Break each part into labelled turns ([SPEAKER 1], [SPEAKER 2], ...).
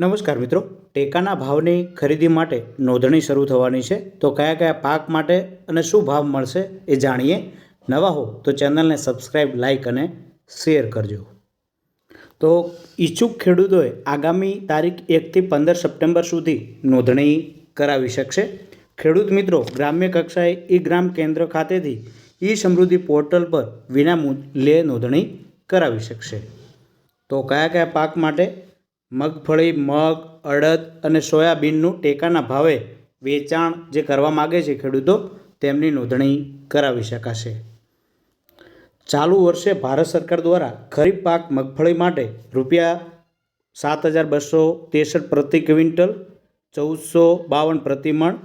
[SPEAKER 1] નમસ્કાર મિત્રો, ટેકાના ભાવની ખરીદી માટે નોંધણી શરૂ થવાની છે. તો કયા કયા પાક માટે અને શું ભાવ મળશે એ જાણીએ. નવા હો તો ચેનલને સબસ્ક્રાઈબ લાઈક અને શેર કરજો. તો ઈચ્છુક ખેડૂતોએ આગામી તારીખ એકથી પંદર સપ્ટેમ્બર સુધી નોંધણી કરાવી શકશે. ખેડૂત મિત્રો, ગ્રામ્ય કક્ષાએ ઈ ગ્રામ કેન્દ્ર ખાતેથી ઈ સમૃદ્ધિ પોર્ટલ પર વિના મૂલ્યે નોંધણી કરાવી શકશે. તો કયા કયા પાક માટે મગફળી, મગ, અડદ અને સોયાબીનનું ટેકાના ભાવે વેચાણ જે કરવા માગે છે ખેડૂતો, તેમની નોંધણી કરાવી શકાશે. ચાલુ વર્ષે ભારત સરકાર દ્વારા ખરીફ પાક મગફળી માટે રૂપિયા સાત હજાર બસો ત્રેસઠ પ્રતિ ક્વિન્ટલ, ચૌદસો બાવન પ્રતિ મણ,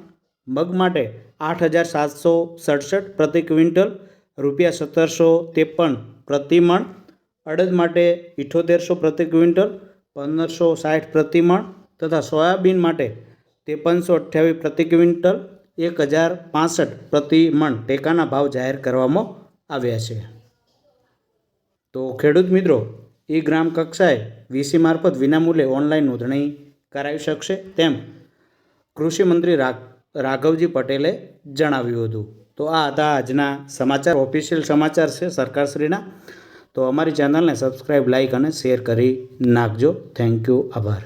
[SPEAKER 1] મગ માટે આઠ હજાર સાતસો સડસઠ પ્રતિ ક્વિન્ટલ, રૂપિયા સત્તરસો ત્રેપન પ્રતિ મણ, અડદ માટે ઇઠોતેરસો પ્રતિ ક્વિન્ટલ પંદરસો સાઠ પ્રતિમણ તથા સોયાબીન માટે ત્રેપનસો અઠ્યાવીસ પ્રતિ ક્વિન્ટલ, એક હજાર પાસઠ પ્રતિ મણ ટેકાના ભાવ જાહેર કરવામાં આવ્યા છે. તો ખેડૂત મિત્રો, ઈ ગ્રામ કક્ષાએ વીસી મારફત વિનામૂલ્યે ઓનલાઈન નોંધણી કરાવી શકશે તેમ કૃષિમંત્રી રાઘવજી પટેલે જણાવ્યું હતું. તો આ હતા આજના સમાચાર. ઓફિશિયલ સમાચાર છે સરકારશ્રીના. તો અમારી ચેનલને સબસ્ક્રાઈબ લાઈક અને શેર કરી નાખજો. થેન્ક યુ આભાર.